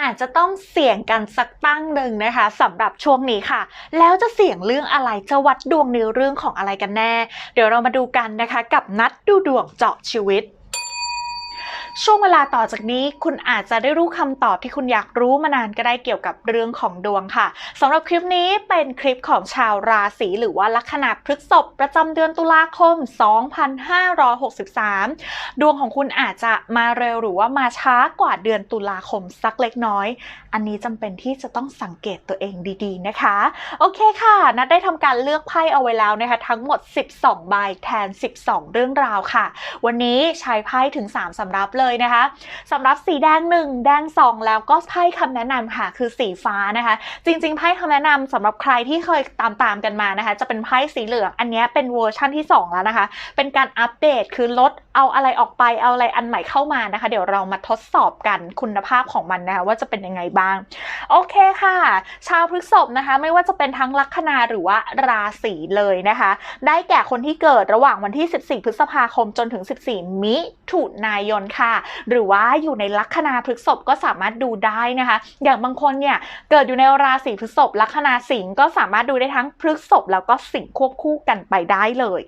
อาจจะต้องเสี่ยงกันสักตั้งหนึ่งนะคะสำหรับช่วงนี้ค่ะ แล้วจะเสี่ยงเรื่องอะไรจะวัดดวงในเรื่องของอะไรกันแน่ เดี๋ยวเรามาดูกันนะคะ กับนัดดูดวงเจาะชีวิต ช่วงเวลาต่อจากนี้คุณอาจจะได้รู้คำตอบที่คุณอยากรู้มานานก็ได้เกี่ยวกับเรื่องของดวงค่ะสำหรับคลิปนี้เป็นคลิปของชาวราศีหรือว่าลัคนาพฤษภประจำเดือนตุลาคม 2563 ดวงของคุณอาจจะมาเร็วหรือว่ามาช้ากว่าเดือนตุลาคมสักเล็กน้อย อันนี้จำเป็นที่จะต้องสังเกตตัวเองดีๆนะคะ โอเคค่ะ นัดได้ทำการเลือกไพ่เอาไว้แล้วนะคะ ทั้งหมด 12 ใบแทน 12 เรื่องราวค่ะ วันนี้ใช้ไพ่ถึง 3สำรับเลยนะคะสำหรับสีแดง 1 แดง 2 แล้วก็ไพ่คำแนะนำค่ะคือสีฟ้านะคะ จริงๆไพ่คำแนะนำสำหรับใครที่เคยตามตามกันมานะคะ จะเป็นไพ่สีเหลืองอันนี้เป็นเวอร์ชั่นที่ 2 แล้วนะคะ เป็นการอัปเดตคือลดเอาอะไรออกไปเอาอะไรอันใหม่เข้ามานะคะ เดี๋ยวเรามาทดสอบกันคุณภาพของมันนะคะว่าจะเป็นยังไงบ้าง โอเคค่ะ ชาวพฤษภนะคะ ไม่ว่าจะเป็นทั้งลัคนาหรือว่าราศีเลยนะคะ ได้แก่คนที่เกิดระหว่างวันที่ 14 พฤษภาคมจนถึง 14 มิถุนายนค่ะหรือว่าอยู่ในลัคนาพฤษภก็สามารถดูได้นะคะ อย่างบางคนเนี่ยเกิดอยู่ในราศีพฤษภลัคนาสิงห์ก็สามารถดูได้ทั้งพฤษภแล้วก็สิงห์ควบคู่กันไปได้เลย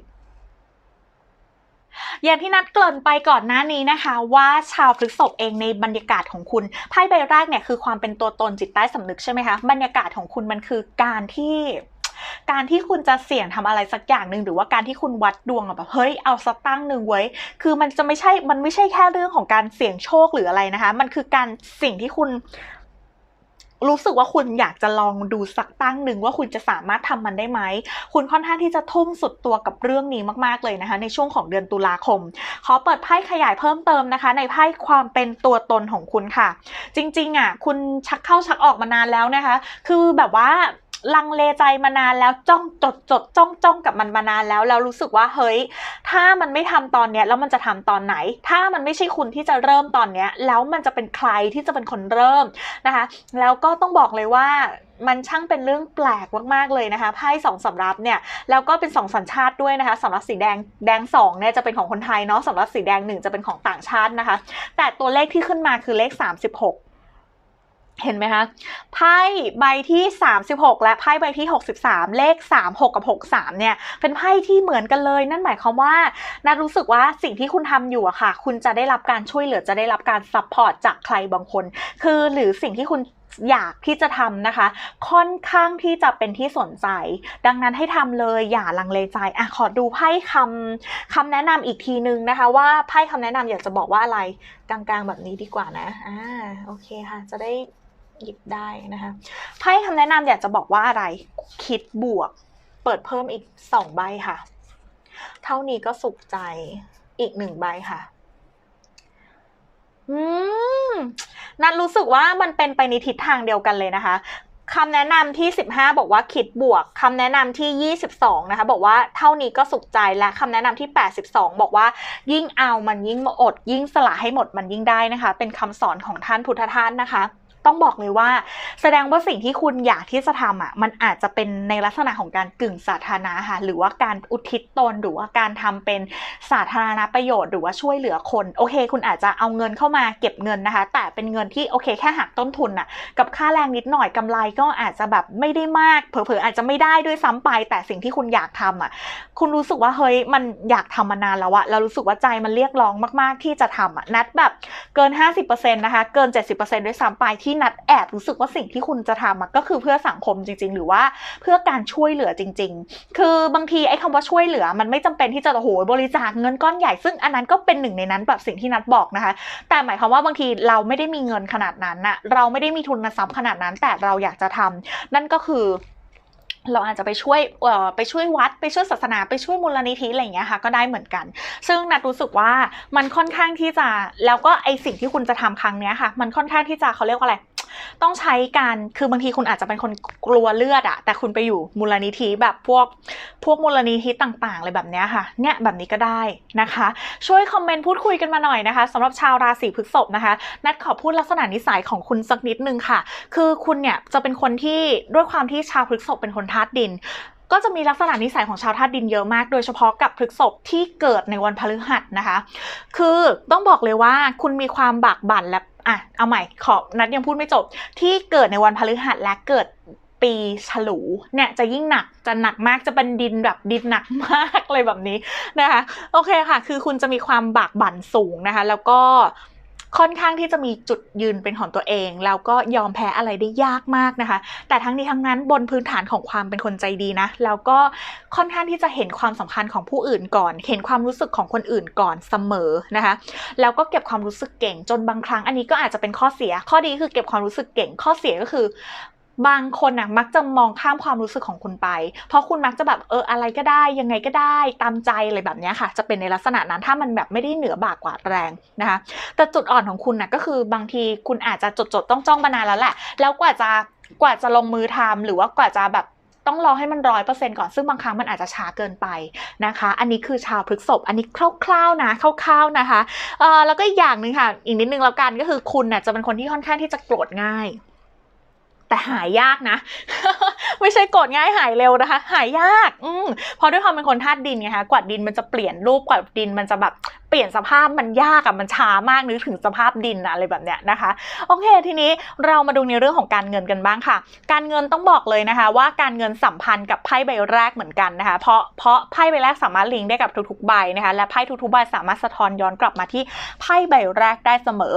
อย่างที่นัดเกริ่นไปก่อนหน้านี้นะคะ ว่าชาวพฤษภเองในบรรยากาศของคุณไพ่ใบแรกเนี่ยคือความเป็นตัวตนจิตใต้สำนึกใช่ไหมคะบรรยากาศของคุณมันคือการที่ การที่คุณจะเสี่ยงทำอะไรสักอย่างหนึ่งหรือว่าการที่คุณวัดดวงแบบเฮ้ยเอาสักตั้งหนึ่งไว้คือมันจะไม่ใช่มันไม่ใช่แค่เรื่องของการเสี่ยงโชคหรืออะไรนะคะ มันคือการสิ่งที่คุณรู้สึกว่าคุณอยากจะลองดูสักตั้งหนึ่งว่าคุณจะสามารถทำมันได้ไหม คุณค่อนข้างที่จะทุ่มสุดตัวกับเรื่องนี้มากๆเลยนะคะ ในช่วงของเดือนตุลาคม ขอเปิดไพ่ขยายเพิ่มเติมนะคะ ในไพ่ความเป็นตัวตนของคุณค่ะ จริงๆอะคุณชักเข้าชักออกมานานแล้วนะคะ คือแบบว่า ลังเลใจมานานแล้วจ้องจดจดจ้องจ้องกับมันมานานแล้วแล้วรู้สึกว่าเฮ้ย ถ้ามันไม่ทำตอนเนี้ยแล้วมันจะทำตอนไหน ถ้ามันไม่ใช่คุณที่จะเริ่มตอนเนี้ย แล้วมันจะเป็นใครที่จะเป็นคนเริ่มนะคะ แล้วก็ต้องบอกเลยว่ามันช่างเป็นเรื่องแปลกมากๆเลยนะคะไพ่สองสำรับเนี่ยแล้วก็เป็นสองสัญชาติด้วยนะคะสำรับสีแดงแดงสองเนี่ยจะเป็นของคนไทยเนาะสำรับสีแดงหนึ่งจะเป็นของต่างชาตินะคะ แต่ตัวเลขที่ขึ้นมาคือเลข 36 เห็นไหมคะไพ่ใบที่ 36 และไพ่ใบที่ 63 เลข 36 กับ 63 เนี่ย เป็นไพ่ที่เหมือนกันเลย นั่นหมายความว่านัดรู้สึกว่าสิ่งที่คุณทำอยู่อะค่ะ คุณจะได้รับการช่วยเหลือจะได้รับการซัพพอร์ตจากใครบางคน คือหรือสิ่งที่คุณอยากที่จะทำนะคะ ค่อนข้างที่จะเป็นที่สนใจ ดังนั้นให้ทำเลยอย่าลังเลใจอะขอดูไพ่คำคำแนะนำอีกทีนึงนะคะ ว่าไพ่คำแนะนำอยากจะบอกว่าอะไรกลางๆแบบนี้ดีกว่านะอ่าโอเคค่ะ จะได้ หยิบได้นะคะไพ่คำแนะนำอยากจะบอกว่าอะไร คิดบวก เปิดเพิ่มอีกสองใบค่ะ เท่านี้ก็สุขใจอีกหนึ่งใบค่ะ อืม นัดรู้สึกว่ามันเป็นไปในทิศทางเดียวกันเลยนะคะคำแนะนำที่ 15 บอกว่าคิดบวกคำแนะนำที่ 22 นะคะ บอกว่าเท่านี้ก็สุขใจและคำแนะนำที่ 82 บอกว่า ยิ่งเอามันยิ่งอด ยิ่งสละให้หมดมันยิ่งได้นะคะ เป็นคำสอนของท่านพุทธทาสนะคะ ต้องบอกเลยว่า แสดงว่าสิ่งที่คุณอยากที่จะทำอะมันอาจจะเป็นในลักษณะของการกึ่งสาธารณะค่ะหรือว่าการอุทิศตนหรือว่าการทำเป็นสาธารณประโยชน์หรือว่าช่วยเหลือคนโอเค คุณอาจจะเอาเงินเข้ามาเก็บเงินนะคะ แต่เป็นเงินที่โอเคแค่หักต้นทุนอะกับค่าแรงนิดหน่อยกำไรก็อาจจะแบบไม่ได้มากเผลอๆอาจจะไม่ได้ด้วยซ้ำไป แต่สิ่งที่คุณอยากทำอะคุณรู้สึกว่าเฮ้ยมันอยากทำมานานแล้วอะแล้วรู้สึกว่าใจมันเรียกร้องมาก ๆ ที่จะทำอะนัดแบบเกิน 50%นะคะ เกิน 70%ด้วยซ้ำไปที่นัดแอบรู้สึกว่าสิ่งที่คุณจะทำก็คือเพื่อสังคมจริง ๆ หรือว่าเพื่อการช่วยเหลือจริง ๆ คือบางทีไอ้คำว่าช่วยเหลือ มันไม่จำเป็นที่จะโอ้โหบริจาคเงินก้อนใหญ่ซึ่งอันนั้นก็เป็นหนึ่งในนั้นแบบสิ่งที่นัดบอกนะคะ แต่หมายความว่าบางทีเราไม่ได้มีเงินขนาดนั้นน่ะเราไม่ได้มีทุนทรัพย์ขนาดนั้นแต่เราอยากจะทำนั่นก็คือเราอาจจะไปช่วยเอ่อไปช่วยวัดไปช่วยศาสนาไปช่วยมูลนิธิอะไรอย่างเงี้ยค่ะก็ได้เหมือนกัน ซึ่งนัดรู้สึกว่ามันค่อนข้างที่จะแล้วก็ไอสิ่งที่คุณจะทำครั้งเนี้ยค่ะ มันค่อนข้างที่จะเขาเรียกว่าอะไร ต้องใช้การคือบางทีคุณอาจจะเป็นคนกลัวเลือดอะแต่คุณไปอยู่มูลนิธิแบบพวกพวกมูลนิธิต่างๆเลยแบบเนี้ยค่ะ เนี่ยแบบนี้ก็ได้นะคะ ช่วยคอมเมนต์พูดคุยกันมาหน่อยนะคะสำหรับชาวราศีพฤษภนะคะ นัดขอพูดลักษณะนิสัยของคุณสักนิดนึงค่ะ คือคุณเนี่ยจะเป็นคนที่ด้วยความที่ชาวพฤษภเป็นคนธาตุดินก็จะมีลักษณะนิสัยของชาวธาตุดินเยอะมาก โดยเฉพาะกับพฤกษภที่เกิดในวันพฤหัสนะคะ คือต้องบอกเลยว่าคุณมีความบากบั่นและ อะเอาใหม่ขอนัดยังพูดไม่จบ ที่เกิดในวันพฤหัสและเกิดปีฉลูเนี่ยจะยิ่งหนักจะหนักมากจะเป็นดินแบบดินหนักมากเลยแบบนี้นะคะ โอเคค่ะ คือคุณจะมีความบากบั่นสูงนะคะ แล้วก็ ค่อนข้างที่จะมีจุดยืนเป็นของตัวเอง แล้วก็ยอมแพ้อะไรได้ยากมากนะคะ แต่ทั้งนี้ทั้งนั้นบนพื้นฐานของความเป็นคนใจดีนะ แล้วก็ค่อนข้างที่จะเห็นความสำคัญของผู้อื่นก่อน เห็นความรู้สึกของคนอื่นก่อนเสมอนะคะ แล้วก็เก็บความรู้สึกเก่งจนบางครั้งอันนี้ก็อาจจะเป็นข้อเสีย ข้อดีคือเก็บความรู้สึกเก่ง ข้อเสียก็คือ บางคนนะมักจะมองข้ามความรู้สึกของคุณไป เพราะคุณมักจะแบบเอออะไรก็ได้ยังไงก็ได้ตามใจอะไรแบบนี้ค่ะ จะเป็นในลักษณะนั้นถ้ามันแบบไม่ได้เหนือบากกว่าแรงนะคะ แต่จุดอ่อนของคุณนะก็คือบางทีคุณอาจจะจดจดต้องจ้องมานานแล้วแหละ แล้วกว่าจะกว่าจะลงมือทำหรือว่ากว่าจะแบบต้องรอให้มันร้อยเปอร์เซ็นก่อนซึ่งบางครั้งมันอาจจะช้าเกินไปนะคะ อันนี้คือชาวพฤกษภอันนี้คร่าวๆนะคร่าวๆนะคะเออแล้วก็อีกอย่างหนึ่งค่ะ อีกนิดนึงแล้วกันก็คือคุณน่ะจะเป็นคนที่ค่อนข้างที่จะโกรธง่าย แต่หายยากนะ ไม่ใช่กรธง่ายหายเร็วนะคะ หายยาก อืมเพราะด้วยความเป็นคนธาตุดินไงคะกวาดดินมันจะเปลี่ยนรูปกวาดินมันจะแบบเปลี่ยนสภาพมันยากอะมันช้ามากนึกถึงสภาพดินอะอะไรแบบเนี้ยนะคะ โอเค ทีนี้เรามาดูในเรื่องของการเงินกันบ้างค่ะ การเงินต้องบอกเลยนะคะ ว่าการเงินสัมพันธ์กับไพ่ใบแรกเหมือนกันนะคะ เพราะเพราะไพ่ใบแรกสามารถลิงก์ได้กับทุกๆใบนะคะและไพ่ทุกๆใบสามารถสะท้อนย้อนกลับมาที่ไพ่ใบแรกได้เสมอ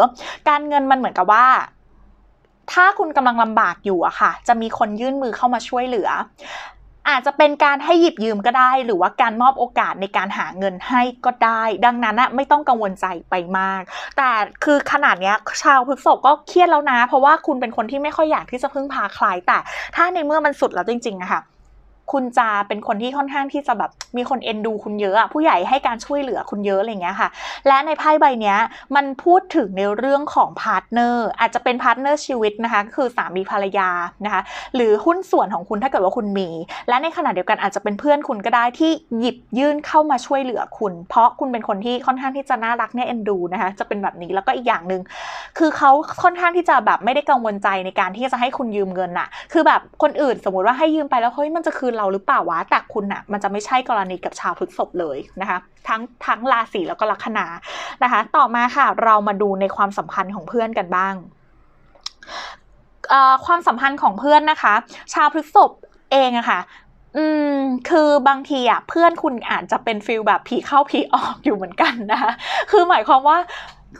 การเงินมันเหมือนกับว่า ถ้าคุณกำลังลำบากอยู่อะค่ะ จะมีคนยื่นมือเข้ามาช่วยเหลือ อาจจะเป็นการให้หยิบยืมก็ได้ หรือว่าการมอบโอกาสในการหาเงินให้ก็ได้ ดังนั้นนะไม่ต้องกังวลใจไปมาก แต่คือขนาดเนี้ยชาวพฤษภก็เครียดแล้วนะ เพราะว่าคุณเป็นคนที่ไม่ค่อยอยากที่จะพึ่งพาใครแต่ ถ้าในเมื่อมันสุดแล้วจริงๆอะค่ะ คุณจะเป็นคนที่ค่อนข้างที่จะแบบมีคนเอ็นดูคุณเยอะอะผู้ใหญ่ให้การช่วยเหลือคุณเยอะอะไรเงี้ยค่ะ และในไพ่ใบเนี้ยมันพูดถึงในเรื่องของพาร์ทเนอร์อาจจะเป็นพาร์ทเนอร์ชีวิตนะคะก็คือสามีภรรยานะคะหรือหุ้นส่วนของคุณถ้าเกิดว่าคุณมี และในขณะเดียวกันอาจจะเป็นเพื่อนคุณก็ได้ที่หยิบยื่นเข้ามาช่วยเหลือคุณ เพราะคุณเป็นคนที่ค่อนข้างที่จะน่ารักเนี่ยเอ็นดูนะคะจะเป็นแบบนี้แล้วก็อีกอย่างหนึ่งคือเขาค่อนข้างที่จะแบบไม่ได้กังวลใจในการที่จะให้คุณยืมเงินน่ะคือแบบคนอื่นสมมติว่าให้ยืมไปแล้วเฮ้ยมันจะคืนเราหรือเปล่าวะแต่คุณน่ะมันจะไม่ใช่กรณีกับชาวพฤษภเลยนะคะ ทั้งทั้งราศีแล้วก็ลัคนานะคะ ต่อมาค่ะ เรามาดูในความสัมพันธ์ของเพื่อนกันบ้างความสัมพันธ์ของเพื่อนนะคะ ชาวพฤษภเองอะค่ะอืมคือบางทีอะเพื่อนคุณอาจจะเป็นฟิลแบบผีเข้าผีออกอยู่เหมือนกันนะคะคือหมายความว่า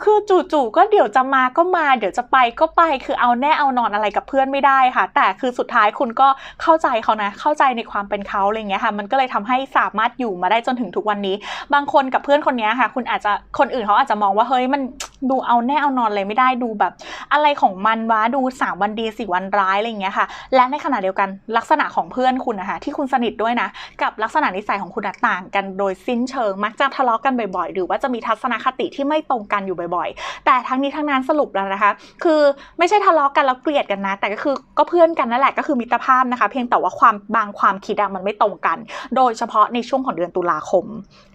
คือจู่ๆก็เดี๋ยวจะมาก็มา เดี๋ยวจะไปก็ไปคือเอาแน่เอานอนอะไรกับเพื่อนไม่ได้ค่ะ แต่คือสุดท้ายคุณก็เข้าใจเขานะ เข้าใจในความเป็นเขาอะไรเงี้ยค่ะ มันก็เลยทำให้สามารถอยู่มาได้จนถึงทุกวันนี้ บางคนกับเพื่อนคนนี้ค่ะ คุณอาจจะคนอื่นเขาอาจจะมองว่าเฮ้ยมันดูเอาแน่เอานอนเลยไม่ได้ดูแบบ อะไรของมันวะดูสามวันดีสี่วันร้ายอะไรเงี้ยค่ะ และในขณะเดียวกันลักษณะของเพื่อนคุณนะคะที่คุณสนิทด้วยนะ กับลักษณะนิสัยของคุณต่างกัน โดยสิ้นเชิงมักจะทะเลาะกันบ่อยๆ หรือว่าจะมีทัศนคติที่ไม่ตรงกันอยู่บ่อย ๆ แต่ทั้งนี้ทั้งนั้นสรุปแล้วนะคะ คือไม่ใช่ทะเลาะกันแล้วเกลียดกันนะ แต่ก็คือก็เพื่อนกันนั่นแหละก็คือมิตรภาพนะคะ เพียงแต่ว่าความบางความคิดมันไม่ตรงกัน โดยเฉพาะในช่วงของเดือนตุลาคม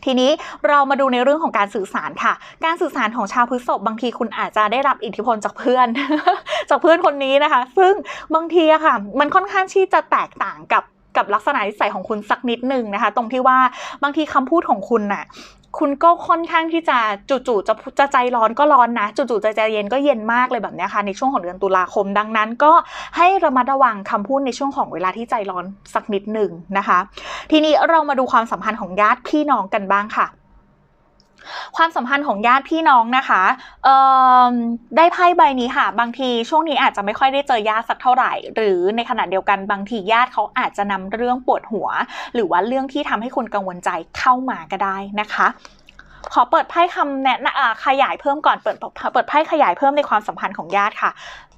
ทีนี้เรามาดูในเรื่องของการสื่อสารค่ะ การสื่อสารของชาวพฤษภบางทีคุณอาจจะได้รับอิทธิพลจากเพื่อน จากเพื่อนคนนี้นะคะ ซึ่งบางทีอะค่ะ มันค่อนข้างที่จะแตกต่างกับกับลักษณะนิสัยของคุณสักนิดหนึ่งนะคะ ตรงที่ว่าบางทีคำพูดของคุณน่ะ คุณก็ค่อนข้างที่จะจู่ๆจะจะใจร้อนก็ร้อนนะจู่ๆใจใจเย็นก็เย็นมากเลยแบบนี้ค่ะ ในช่วงของเดือนตุลาคมดังนั้น ก็ให้ระมัดระวังคำพูดในช่วงของเวลาที่ใจร้อนสักนิดหนึ่งนะคะ ทีนี้เรามาดูความสัมพันธ์ของญาติพี่น้องกันบ้างค่ะ ความสัมพันธ์ของญาติพี่น้องนะคะได้ไพ่ใบนี้ค่ะ บางทีช่วงนี้อาจจะไม่ค่อยได้เจอญาติสักเท่าไหร่ หรือในขณะเดียวกันบางทีญาติเขาอาจจะนำเรื่องปวดหัว หรือว่าเรื่องที่ทำให้คุณกังวลใจเข้ามาก็ได้นะคะขอเปิดไพ่คำแนะนำอ่าขยายเพิ่มก่อนเปิดเปิดไพ่ขยายเพิ่มในความสัมพันธ์ของญาติค่ะ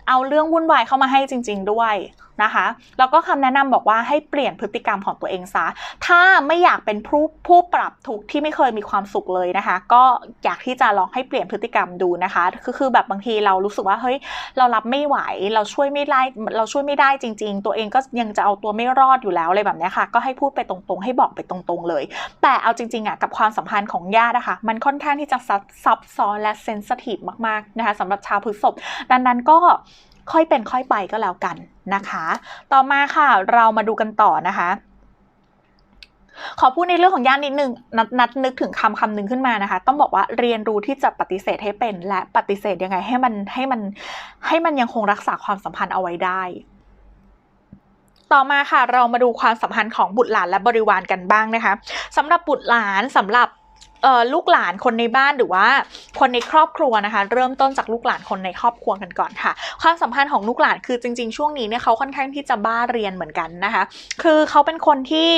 เอาเรื่องวุ่นวายเข้ามาให้จริง ๆ ด้วย นะคะ แล้วก็คำแนะนำบอกว่าให้เปลี่ยนพฤติกรรมของตัวเองซะ ถ้าไม่อยากเป็นผู้ผู้ปรับทุกข์ที่ไม่เคยมีความสุขเลยนะคะ ก็อยากที่จะลองให้เปลี่ยนพฤติกรรมดูนะคะคือคือแบบบางทีเรารู้สึกว่าเฮ้ยเรารับไม่ไหวเราช่วยไม่ได้เราช่วยไม่ได้จริง ๆ ตัวเองก็ยังจะเอาตัวไม่รอดอยู่แล้วอะไรแบบนี้ค่ะ ก็ให้พูดไปตรงๆ ให้บอกไปตรงๆเลย แต่เอาจริงๆอะกับความสัมพันธ์ของญาตินะคะ มันค่อนข้างที่จะซับซับซ้อนและเซนสทีฟมากๆนะคะสำหรับชาวพฤษภดังนั้นก็ ค่อยเป็นค่อยไปก็แล้วกันนะคะ ต่อมาค่ะเรามาดูกันต่อนะคะขอพูดในเรื่องของย่านนิดนึงนัดนัดนึกถึงคำคำหนึ่งขึ้นมานะคะ ต้องบอกว่าเรียนรู้ที่จะปฏิเสธให้เป็น และปฏิเสธยังไงให้มันให้มันให้มันยังคงรักษาความสัมพันธ์เอาไว้ได้ ต่อมาค่ะเรามาดูความสัมพันธ์ของบุตรหลานและบริวารกันบ้างนะคะสำหรับบุตรหลานสำหรับ ลูกหลานคนในบ้านหรือว่าคนในครอบครัวนะคะ เริ่มต้นจากลูกหลานคนในครอบครัวกันก่อนค่ะ ความสัมพันธ์ของลูกหลานคือจริง ๆ ช่วงนี้เนี่ยเขาค่อนข้างที่จะบ้าเรียนเหมือนกันนะคะ คือเขาเป็นคนที่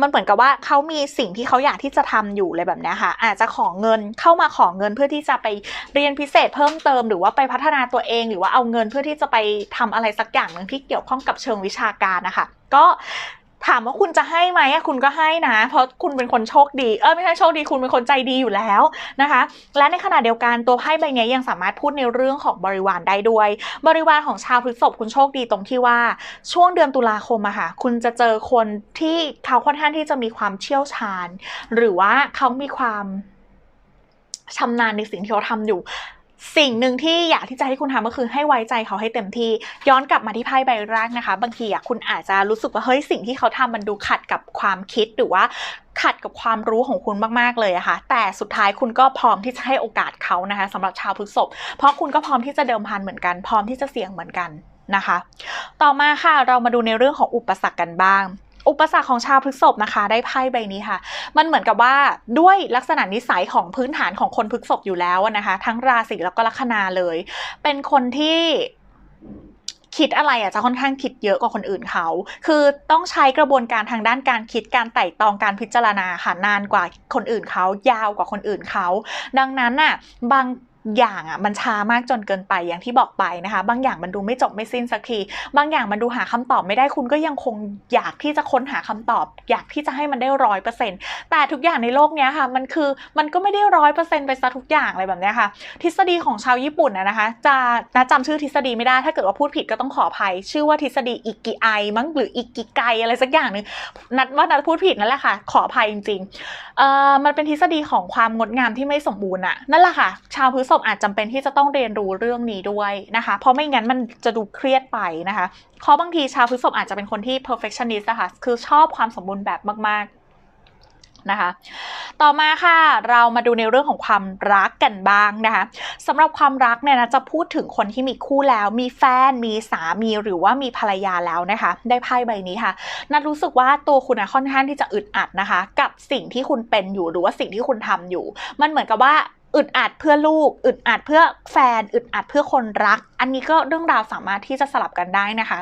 มันเหมือนกับว่าเขามีสิ่งที่เขาอยากที่จะทำอยู่เลยแบบนี้ค่ะ อาจจะขอเงินเข้ามาขอเงินเพื่อที่จะไปเรียนพิเศษเพิ่มเติม หรือว่าไปพัฒนาตัวเอง หรือว่าเอาเงินเพื่อที่จะไปทำอะไรสักอย่างหนึ่งที่เกี่ยวข้องกับเชิงวิชาการนะคะก็ ถามว่าคุณจะให้ไหมคุณก็ให้นะ เพราะคุณเป็นคนโชคดี เออไม่ใช่โชคดีคุณเป็นคนใจดีอยู่แล้วนะคะ และในขณะเดียวกันตัวไพ่ใบนี้ยังสามารถพูดในเรื่องของบริวารได้ด้วย บริวารของชาวพฤษภคุณโชคดีตรงที่ว่า ช่วงเดือนตุลาคมอะค่ะคุณจะเจอคนที่เขาค่อนข้างที่จะมีความเชี่ยวชาญ หรือว่าเขามีความชำนาญในสิ่งที่เขาทำอยู่ สิ่งหนึ่งที่อยากที่จะให้คุณทำก็คือให้ไว้ใจเขาให้เต็มที่ ย้อนกลับมาที่ไพ่ใบแรกนะคะ บางทีอะคุณอาจจะรู้สึกว่าเฮ้ยสิ่งที่เขาทำมันดูขัดกับความคิดหรือว่าขัดกับความรู้ของคุณมาก ๆ เลยอะค่ะ แต่สุดท้ายคุณก็พร้อมที่จะให้โอกาสเขานะคะสำหรับชาวพฤกษภเพราะคุณก็พร้อมที่จะเดิมพันเหมือนกัน พร้อมที่จะเสี่ยงเหมือนกันนะคะ ต่อมาค่ะเรามาดูในเรื่องของอุปสรรคกันบ้าง อุปสรรคของชาวพฤษภนะคะ ได้ไพ่ใบนี้ค่ะ มันเหมือนกับว่าด้วยลักษณะนิสัยของพื้นฐานของคนพฤษภอยู่แล้วนะคะ ทั้งราศีแล้วก็ลัคนาเลย เป็นคนที่คิดอะไรอะจะค่อนข้างคิดเยอะกว่าคนอื่นเขา คือต้องใช้กระบวนการทางด้านการคิดการไต่ตองการพิจารณาค่ะนานกว่าคนอื่นเขายาวกว่าคนอื่นเขา ดังนั้นน่ะบาง อย่างอะมันช้ามากจนเกินไปอย่างที่บอกไปนะคะ บางอย่างมันดูไม่จบไม่สิ้นสักที บางอย่างมันดูหาคำตอบไม่ได้คุณก็ยังคงอยากที่จะค้นหาคำตอบ อยากที่จะให้มันได้ร้อยเปอร์เซ็นต์แต่ทุกอย่างในโลกเนี้ยค่ะ มันคือมันก็ไม่ได้ร้อยเปอร์เซ็นต์ไปซะทุกอย่างอะไรแบบเนี้ยค่ะ ทฤษฎีของชาวญี่ปุ่นนะนะคะ จะนะจำชื่อทฤษฎีไม่ได้ถ้าเกิดว่าพูดผิดก็ต้องขออภัย ชื่อว่าทฤษฎีอิกิไอมั้งหรืออิกิไกอะไรสักอย่างหนึ่งนัดว่านัดพูดผิดนั่นแหละค่ะ ขออภัยจริงๆเอ่อมันเป็นทฤษฎีของความงดงามที่ไม่สมบูรณ์อะนั่นแหละค่ะ ชาวพฤษภอาจจำเป็นที่จะต้องเรียนรู้เรื่องนี้ด้วยนะคะ เพราะไม่งั้นมันจะดูเครียดไปนะคะเพราบางทีชาวพฤษภอาจจะเป็นคนที่ perfectionist นะคะคือชอบความสมบูรณ์แบบมากๆนะคะต่อมาค่ะเรามาดูในเรื่องของความรักกันบ้างนะคะสำหรับความรักเนี่ยนะจะพูดถึงคนที่มีคู่แล้ว มีแฟนมีสามีหรือว่ามีภรรยาแล้วนะคะ ได้ไพ่ใบนี้ค่ะนัดรู้สึกว่าตัวคุณนะค่อนข้างที่จะอึดอัดนะคะ กับสิ่งที่คุณเป็นอยู่หรือว่าสิ่งที่คุณทำอยู่ มันเหมือนกับว่า อึดอัดเพื่อลูก อึดอัดเพื่อแฟน อึดอัดเพื่อคนรัก อันนี้ก็เรื่องราวสามารถที่จะสลับกันได้นะคะ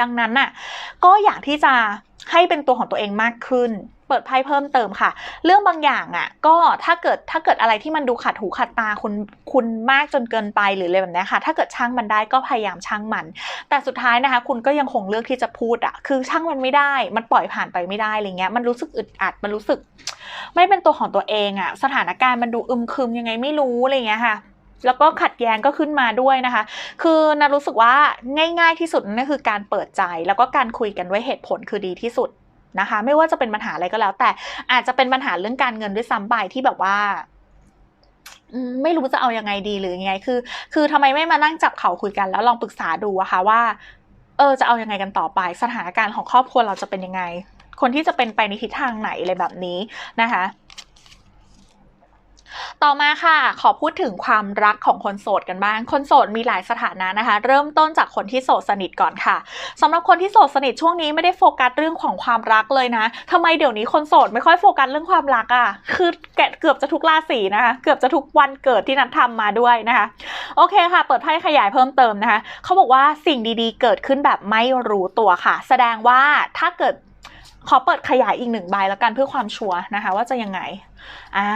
ดังนั้นน่ะ ก็อยากที่จะให้เป็นตัวของตัวเองมากขึ้น เปิดไพ่เพิ่มเติมค่ะ เรื่องบางอย่างอะ ก็ถ้าเกิดถ้าเกิดอะไรที่มันดูขัดหูขัดตาคุณคุณมากจนเกินไปหรืออะไรแบบนี้ค่ะ ถ้าเกิดช่างมันได้ก็พยายามช่างมัน แต่สุดท้ายนะคะ คุณก็ยังคงเลือกที่จะพูดอะ คือช่างมันไม่ได้ มันปล่อยผ่านไปไม่ได้อะไรเงี้ย มันรู้สึกอึดอัด มันรู้สึก ไม่เป็นตัวของตัวเองอะ สถานการณ์มันดูอึมครึมยังไงไม่รู้อะไรเงี้ยค่ะแล้วก็ขัดแย้งก็ขึ้นมาด้วยนะคะ คือนารู้สึกว่าง่าย ๆที่สุดนั่นคือการเปิดใจ แล้วก็การคุยกันด้วยเหตุผลคือดีที่สุด นะคะ ไม่ว่าจะเป็นปัญหาอะไรก็แล้ว แต่อาจจะเป็นปัญหาเรื่องการเงินด้วยซ้ำไปที่แบบว่าไม่รู้จะเอายังไงดีหรือยังไง คือ คือทำไมไม่มานั่งจับเขาคุยกัน แล้วลองปรึกษาดูอะคะว่า เออ จะเอายังไงกันต่อไป สถานการณ์ของครอบครัวเราจะเป็นยังไง คนที่จะเป็นไปในทิศทางไหนอะไรแบบนี้นะคะ ต่อมาค่ะ ขอพูดถึงความรักของคนโสดกันบ้าง คนโสดมีหลายสถานะนะคะ เริ่มต้นจากคนที่โสดสนิทก่อนค่ะสำหรับคนที่โสดสนิทช่วงนี้ไม่ได้โฟกัสเรื่องของความรักเลยนะทำไมเดี๋ยวนี้คนโสดไม่ค่อยโฟกัสเรื่องความรักอะ่ะ คือแกเกือบจะทุกราศีนะคะ เกือบจะทุกวันเกิดที่นัดทำมาด้วยนะคะ โอเคค่ะ เปิดไพ่ขยายเพิ่มเติมนะคะ เขาบอกว่าสิ่งดีๆ เกิดขึ้นแบบไม่รู้ตัวค่ะ แสดงว่าถ้าเกิด ขอเปิดขยายอีกหนึ่งใบแล้วกันเพื่อความชัวร์นะคะ ว่าจะยังไง อ่า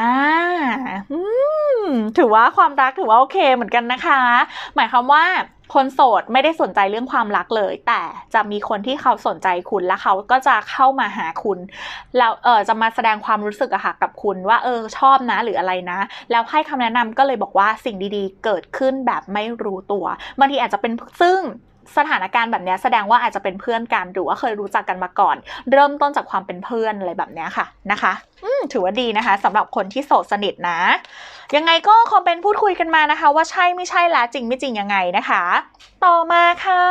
ถือว่าความรักถือว่าโอเคเหมือนกันนะคะ หมายความว่าคนโสดไม่ได้สนใจเรื่องความรักเลย แต่จะมีคนที่เขาสนใจคุณและเขาก็จะเข้ามาหาคุณแล้วเออจะมาแสดงความรู้สึกอะค่ะกับคุณว่าเออชอบนะหรืออะไรนะ แล้วให้คำแนะนำก็เลยบอกว่าสิ่งดีๆ เกิดขึ้นแบบไม่รู้ตัวบางทีอาจจะเป็นซึ่ง สถานการณ์แบบนี้แสดงว่าอาจจะเป็นเพื่อนกันหรือว่าเคยรู้จักกันมาก่อน เริ่มต้นจากความเป็นเพื่อนอะไรแบบนี้ค่ะนะคะ ถือว่าดีนะคะสำหรับคนที่โสดสนิทนะ ยังไงก็คอมเมนต์พูดคุยกันมานะคะ ว่าใช่ไม่ใช่ละจริงไม่จริงยังไงนะคะ ต่อมาค่ะ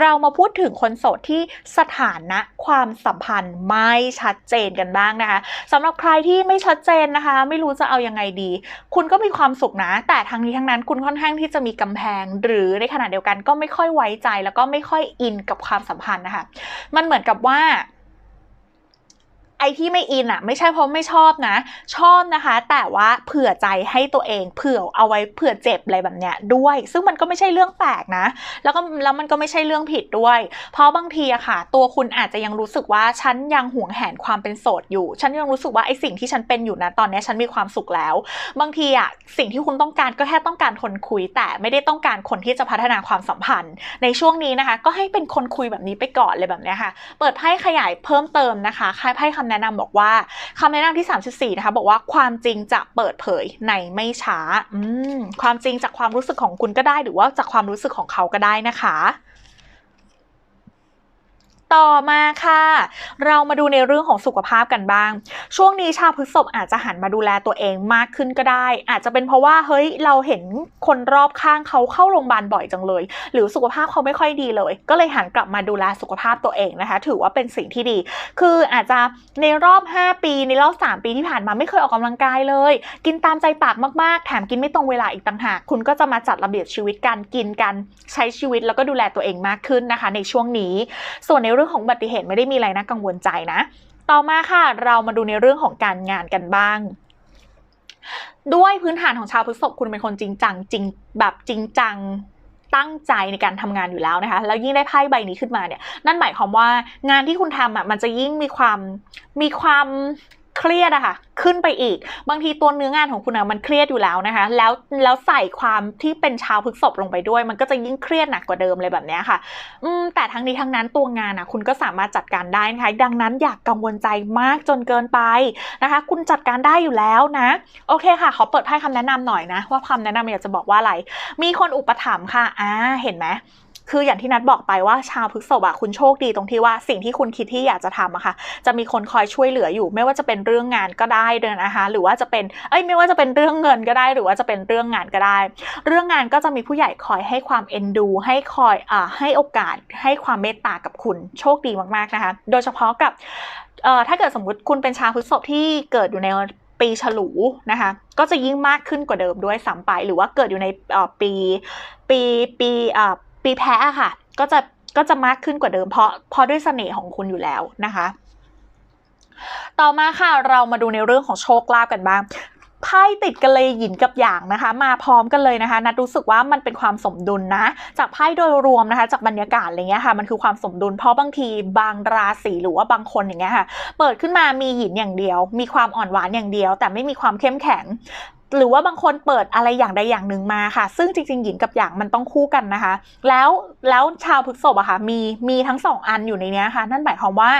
เรามาพูดถึงคนโสดที่สถานะความสัมพันธ์ไม่ชัดเจนกันบ้างนะคะสำหรับใครที่ไม่ชัดเจนนะคะ ไม่รู้จะเอายังไงดี คุณก็มีความสุขนะ แต่ทั้งนี้ทั้งนั้นคุณค่อนข้างที่จะมีกำแพง หรือในขณะเดียวกันก็ไม่ค่อยไว้ใจ แล้วก็ไม่ค่อยอินกับความสัมพันธ์นะคะ มันเหมือนกับว่า ไอ้ที่ไม่อินอะไม่ใช่เพราะไม่ชอบนะ ชอบนะคะ แต่ว่าเผื่อใจให้ตัวเอง เผื่อเอาไว้เผื่อเจ็บอะไรแบบเนี้ยด้วย ซึ่งมันก็ไม่ใช่เรื่องแปลกนะ แล้วก็แล้วมันก็ไม่ใช่เรื่องผิดด้วย เพราะบางทีอะค่ะ ตัวคุณอาจจะยังรู้สึกว่าฉันยังห่วงแหนความเป็นโสดอยู่ ฉันยังรู้สึกว่าไอ้สิ่งที่ฉันเป็นอยู่นะตอนนี้ฉันมีความสุขแล้ว บางทีอะสิ่งที่คุณต้องการก็แค่ต้องการคนคุย แต่ไม่ได้ต้องการคนที่จะพัฒนาความสัมพันธ์ ในช่วงนี้นะคะ ก็ให้เป็นคนคุยแบบนี้ไปก่อนเลยแบบเนี้ยค่ะ เปิดไพ่ขยายเพิ่มเติมนะคะไพ่คำแนะนำบอกว่าคำแนะนำที่ 34 นะคะ บอกว่าความจริงจะเปิดเผยในไม่ช้าอืมความจริงจากความรู้สึกของคุณก็ได้ หรือว่าจากความรู้สึกของเขาก็ได้นะคะ ต่อมาค่ะ เรามาดูในเรื่องของสุขภาพกันบ้าง ช่วงนี้ชาวพฤษภอาจจะหันมาดูแลตัวเองมากขึ้นก็ได้ อาจจะเป็นเพราะว่าเฮ้ยเราเห็นคนรอบข้างเขาเข้าโรงพยาบาลบ่อยจังเลย หรือสุขภาพเขาไม่ค่อยดีเลย ก็เลยหันกลับมาดูแลสุขภาพตัวเองนะคะ ถือว่าเป็นสิ่งที่ดี คืออาจจะในรอบ 5 ปีในรอบ 3 ปีที่ผ่านมาไม่เคยออกกำลังกายเลย กินตามใจปากมากๆ แถมกินไม่ตรงเวลาอีกต่างหากคุณก็จะมาจัดระเบียบชีวิตการกินกันใช้ชีวิตแล้วก็ดูแลตัวเองมากขึ้นนะคะ ในช่วงนี้ ส่วนในเรื่องของอุบัติเหตุไม่ได้มีอะไรนะกังวลใจนะ ต่อมาค่ะ เรามาดูในเรื่องของการงานกันบ้าง ด้วยพื้นฐานของชาวพฤษภคุณเป็นคนจริงจังจริงแบบจริงจังตั้งใจในการทำงานอยู่แล้วนะคะ แล้วยิ่งได้ไพ่ใบนี้ขึ้นมาเนี่ย นั่นหมายความว่างานที่คุณทำอะมันจะยิ่งมีความมีความ เครียดอะค่ะ ขึ้นไปอีก บางทีตัวเนื้องานของคุณอะมันเครียดอยู่แล้วนะคะ แล้วแล้วใส่ความที่เป็นชาวพฤษภลงไปด้วย มันก็จะยิ่งเครียดหนักกว่าเดิมเลยแบบเนี้ยค่ะอืมแต่ทั้งนี้ทั้งนั้นตัวงานอะคุณก็สามารถจัดการได้นะคะ ดังนั้นอย่ากกังวลใจมากจนเกินไปนะคะ คุณจัดการได้อยู่แล้วนะ โอเคค่ะ ขอเปิดไพ่คำแนะนำหน่อยนะ ว่าคำแนะนำอยากจะบอกว่าอะไร มีคนอุปถัมภ์ค่ะอ่าเห็นไหม คืออย่างที่นัดบอกไปว่าชาวพฤกษภอะคุณโชคดีตรงที่ว่าสิ่งที่คุณคิดที่อยากจะทำอะค่ะ จะมีคนคอยช่วยเหลืออยู่ ไม่ว่าจะเป็นเรื่องงานก็ได้เดินนะคะ หรือว่าจะเป็นเอ้ยไม่ว่าจะเป็นเรื่องเงินก็ได้ หรือว่าจะเป็นเรื่องงานก็ได้ เรื่องงานก็จะมีผู้ใหญ่คอยให้ความเอ็นดู ให้คอยอ่าให้โอกาส ให้ความเมตตากับคุณโชคดีมากๆนะคะ โดยเฉพาะกับเอ่อถ้าเกิดสมมุติคุณเป็นชาวพฤษภที่เกิดอยู่ในปีฉลูนะคะ ก็จะยิ่งมากขึ้นกว่าเดิมด้วยซ้ำไป หรือว่าเกิดอยู่ในเอ่อปีปีปีอ่า ปีแพ้อะค่ะ ก็จะก็จะมากขึ้นกว่าเดิมเพราะเพราะด้วยเสน่ห์ของคุณอยู่แล้วนะคะ ต่อมาค่ะเรามาดูในเรื่องของโชคลาภกันบ้างไพ่ติดกันเลยหยินกับหยางนะคะ มาพร้อมกันเลยนะคะนัดรู้สึกว่ามันเป็นความสมดุลนะ จากไพ่โดยรวมนะคะ จากบรรยากาศอะไรเงี้ยค่ะ มันคือความสมดุลเพราะบางทีบางราศีหรือว่าบางคนอย่างเงี้ยค่ะ เปิดขึ้นมามีหยินอย่างเดียว มีความอ่อนหวานอย่างเดียว แต่ไม่มีความเข้มแข็ง หรือว่าบางคนเปิดอะไรอย่างใดอย่างหนึ่งมาค่ะ ซึ่งจริง ๆ หยินกับหยางมันต้องคู่กันนะคะ แล้วแล้วชาวพฤกษภอะค่ะมีมีทั้งสองอันอยู่ในนี้ค่ะ นั่นหมายความว่า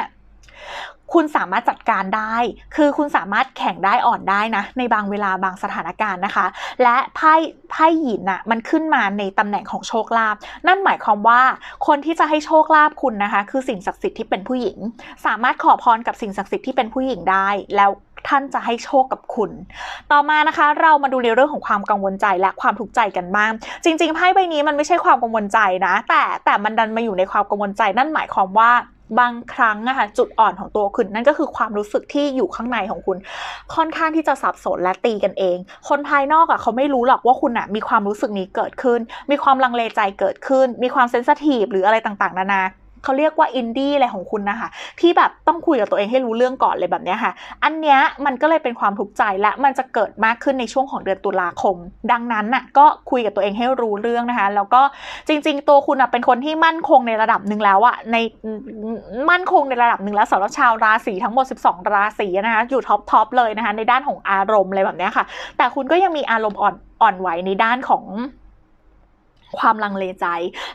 คุณสามารถจัดการได้ คือคุณสามารถแข่งได้อ่อนได้นะ ในบางเวลาบางสถานการณ์นะคะ และไพ่ไพ่หยินน่ะมันขึ้นมาในตำแหน่งของโชคลาภนั่นหมายความว่าคนที่จะให้โชคลาภคุณนะคะ คือสิ่งศักดิ์สิทธิ์ที่เป็นผู้หญิง สามารถขอพรกับสิ่งศักดิ์สิทธิ์ที่เป็นผู้หญิงได้แล้ว ท่านจะให้โชคกับคุณ ต่อมานะคะ เรามาดูในเรื่องของความกังวลใจและความทุกข์ใจกันบ้าง จริงๆไพ่ใบนี้มันไม่ใช่ความกังวลใจนะ แต่แต่มันดันมาอยู่ในความกังวลใจนั่นหมายความว่าบางครั้งอะค่ะจุดอ่อนของตัวคุณนั่นก็คือความรู้สึกที่อยู่ข้างในของคุณ ค่อนข้างที่จะสับสนและตีกันเอง คนภายนอกอะเขาไม่รู้หรอกว่าคุณอะมีความรู้สึกนี้เกิดขึ้น มีความลังเลใจเกิดขึ้น มีความเซนสทีฟหรืออะไรต่างๆ นานา เขาเรียกว่าอินดี้อะไรของคุณนะคะ ที่แบบต้องคุยกับตัวเองให้รู้เรื่องก่อนเลยแบบเนี้ยค่ะ อันเนี้ยมันก็เลยเป็นความทุกข์ใจและมันจะเกิดมากขึ้นในช่วงของเดือนตุลาคม ดังนั้นน่ะก็คุยกับตัวเองให้รู้เรื่องนะคะ แล้วก็จริง ๆ ตัวคุณอะเป็นคนที่มั่นคงในระดับหนึ่งแล้วอะในมั่นคงในระดับหนึ่งแล้วสำหรับชาวราศีทั้งหมด 12 ราศีนะคะอยู่ท็อปทอปเลยนะคะในด้านของอารมณ์อะไรแบบเนี้ยค่ะ แต่คุณก็ยังมีอารมณ์อ่อนอ่อนไหวในด้านของ ความลังเลใจ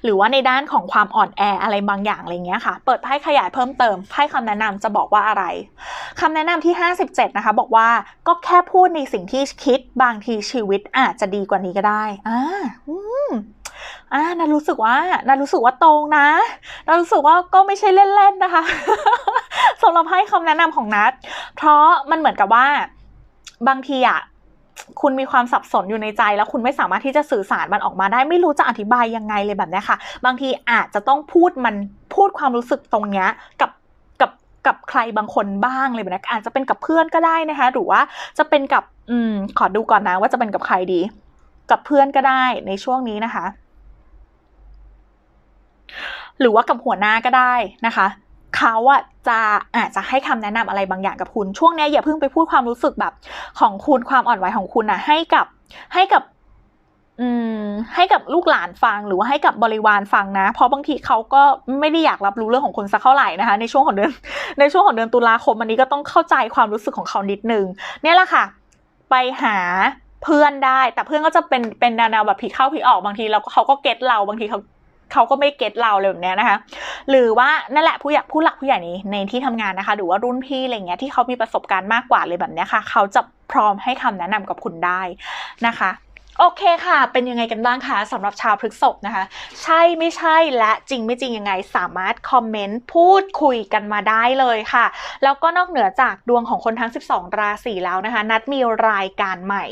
หรือว่าในด้านของความอ่อนแออะไรบางอย่างอะไรเงี้ยค่ะ เปิดไพ่ขยายเพิ่มเติมไพ่คำแนะนำจะบอกว่าอะไรคำแนะนำที่ 57 นะคะ บอกว่าก็แค่พูดในสิ่งที่คิดบางทีชีวิตอาจจะดีกว่านี้ก็ได้อ่าอืมอ่านารู้สึกว่านารู้สึกว่าตรงนะนารู้สึกว่าก็ไม่ใช่เล่นๆนะคะสำหรับให้คำแนะนำของนัดเพราะมันเหมือนกับว่าบางทีอะ คุณมีความสับสนอยู่ในใจแล้วคุณไม่สามารถที่จะสื่อสารมันออกมาได้ ไม่รู้จะอธิบายยังไงเลยแบบนี้ค่ะ บางทีอาจจะต้องพูดมันพูดความรู้สึกตรงเนี้ยกับกับกับใครบางคนบ้างเลยแบบนี้อาจจะเป็นกับเพื่อนก็ได้นะคะ หรือว่าจะเป็นกับอืมขอดูก่อนนะว่าจะเป็นกับใครดี กับเพื่อนก็ได้ในช่วงนี้นะคะ หรือว่ากับหัวหน้าก็ได้นะคะ เขาอะจะอาจจะให้คำแนะนำอะไรบางอย่างกับคุณ ช่วงเนี้ยอย่าเพิ่งไปพูดความรู้สึกแบบของคุณความอ่อนไหวของคุณนะให้กับให้กับอืมให้กับลูกหลานฟังหรือว่าให้กับบริวารฟังนะ เพราะบางทีเขาก็ไม่ได้อยากรับรู้เรื่องของคุณสักเท่าไหร่นะคะ ในช่วงของเดือนในช่วงของเดือนตุลาคมอันนี้ก็ต้องเข้าใจความรู้สึกของเขานิดนึงเนี่ยแหละค่ะ ไปหาเพื่อนได้ แต่เพื่อนก็จะเป็นเป็นแนวแบบผีเข้าผีออกบางทีเราก็เขาก็เก็ตเราบางทีเขา เขาก็ไม่เก็ตเราเลยแบบเนี้ยนะคะ หรือว่านั่นแหละผู้ใหญ่ผู้หลักผู้ใหญ่นี้ในที่ทำงานนะคะ หรือว่ารุ่นพี่อะไรเงี้ยที่เขามีประสบการณ์มากกว่าเลยแบบเนี้ยค่ะ เขาจะพร้อมให้คำแนะนำกับคุณได้นะคะโอเคค่ะ เป็นยังไงกันบ้างคะสำหรับชาวพฤกษภนะคะ ใช่ไม่ใช่และจริงไม่จริงยังไง สามารถคอมเมนต์พูดคุยกันมาได้เลยค่ะ แล้วก็นอกเหนือจากดวงของคนทั้ง 12 ราศีแล้วนะคะ นัดมีรายการใหม่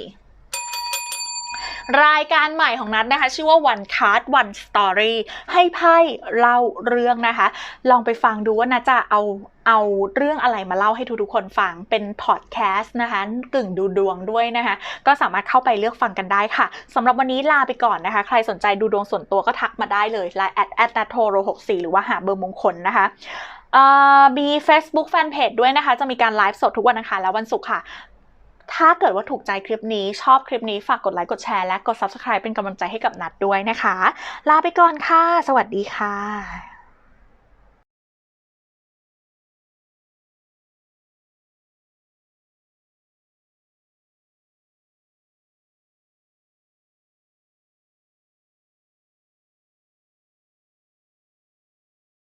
รายการใหม่ของนัดนะคะ ชื่อว่า One Card One Story ให้ไพ่เล่าเรื่องนะคะ ลองไปฟังดูว่านัดจะเอาเอาเรื่องอะไรมาเล่าให้ทุกๆคนฟังเป็นพอดแคสต์นะคะ กึ่งดูดวงด้วยนะคะ ก็สามารถเข้าไปเลือกฟังกันได้ค่ะสำหรับวันนี้ลาไปก่อนนะคะ ใครสนใจดูดวงส่วนตัวก็ทักมาได้เลยไลน์แอดแอดนาโทโรหกสี่หรือว่าหาเบอร์มงคลนะคะมี Facebook Fanpage ด้วยนะคะ จะมีการไลฟ์สดทุกวันอังคารและวันศุกร์ค่ะ ถ้าเกิดว่าถูกใจคลิปนี้ชอบคลิปนี้ฝากกดไลค์กดแชร์และกด Subscribe เป็นกำลังใจให้กับนัดด้วยนะคะ ลาไปก่อนค่ะ สวัสดีค่ะ